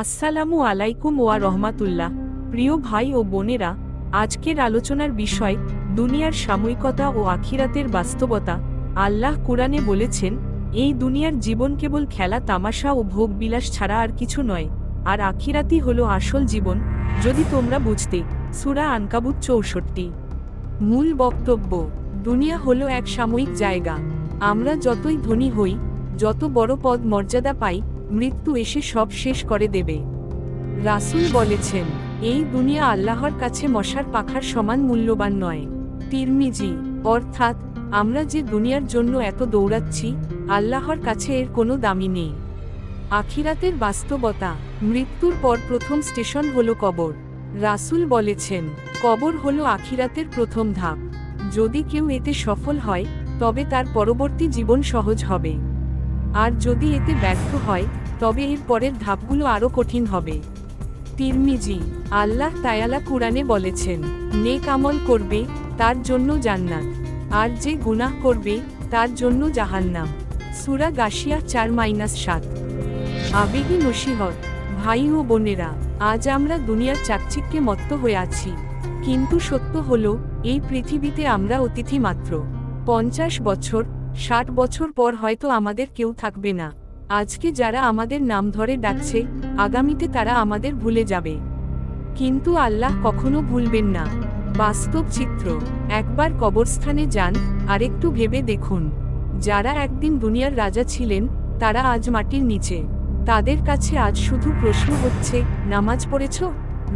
আসসালামু আলাইকুম ওয়া রহমাতুল্লাহ। প্রিয় ভাই ও বোনেরা, আজকের আলোচনার বিষয়, দুনিয়ার সাময়িকতা ও আখিরাতের বাস্তবতা। আল্লাহ কুরআনে বলেছেন, এই দুনিয়ার জীবন কেবল খেলা, তামাশা ও ভোগ বিলাস ছাড়া আর কিছু নয়। আর আখিরাতই হলো আসল জীবন, যদি তোমরা বুঝতে, সুরা আনকাবুত চৌষট্টি। মূল বক্তব্য, দুনিয়া হলো এক সাময়িক জায়গা। আমরা যতই ধনী হই, যত বড় পদ মর্যাদা পাই মৃত্যু এসে সব শেষ করে দেবে। রাসূল বলেছেন, এই দুনিয়া আল্লাহর কাছে মশার পাখার সমান মূল্যবান নয়। তিরমিজি, অর্থাৎ, আমরা যে দুনিয়ার জন্য এত দৌড়াচ্ছি, আল্লাহর কাছে এর কোনো দামি নেই। আখিরাতের বাস্তবতা, মৃত্যুর পর প্রথম স্টেশন হলো কবর। রাসূল বলেছেন, কবর হলো আখিরাতের প্রথম ধাপ। যদি কেউ এতে সফল হয়, তবে তার পরবর্তী জীবন সহজ হবে। আর যদি এতে ব্যর্থ হয়, তবে এর পরের ধাপগুলো আরও কঠিন হবে। তিরমিজি, আল্লাহ তায়ালা কুরআনে বলেছেন, নেক আমল করবে, তার জন্য জান্নাত। আর যে গুনাহ করবে, তার জন্য জাহান্নাম। সুরা গাশিয়া চার মাইনাস সাত। আবেগী নসিহত, ভাই ও বোনেরা, আজ আমরা দুনিয়ার চাকচিক্যে মত্ত হয়ে আছি। কিন্তু সত্য হলো, এই পৃথিবীতে আমরা অতিথি মাত্র। পঞ্চাশ বছর ষাট বছর পর হয়তো আমাদের কেউ থাকবে না। আজকে যারা আমাদের নাম ধরে ডাকছে, আগামীতে তারা আমাদের ভুলে যাবে। কিন্তু আল্লাহ কখনো ভুলবেন না। বাস্তব চিত্র, একবার কবরস্থানে যান, আরেকটু ভেবে দেখুন। যারা একদিন দুনিয়ার রাজা ছিলেন, তারা আজ মাটির নিচে। তাদের কাছে আজ শুধু প্রশ্ন হচ্ছে, নামাজ পড়েছ?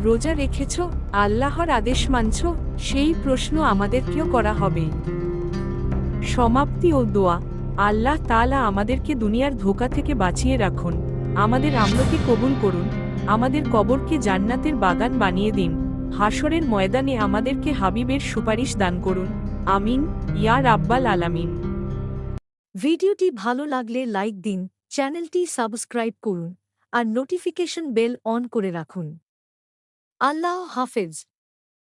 রোজা রেখেছ? আল্লাহর আদেশ মানছ? সেই প্রশ্ন আমাদেরকেও করা হবে। সমাপ্তি ও দোয়া। আল্লাহ তালা আমাদেরকে দুনিয়ার ধোকা থেকে বাঁচিয়ে রাখুন। আমাদের আমলকে কবুল করুন। আমাদের কবরকে জান্নাতের বাগান বানিয়ে দিন। হাসরের ময়দানে আমাদেরকে হাবিবের সুপারিশ দান করুন। আমিন। ইয়া রাব্বাল আলামিন। ভিডিওটি ভালো লাগলে লাইক দিন, চ্যানেলটি সাবস্ক্রাইব করুন, আর নোটিফিকেশন বেল অন করে রাখুন। আল্লাহ হাফেজ।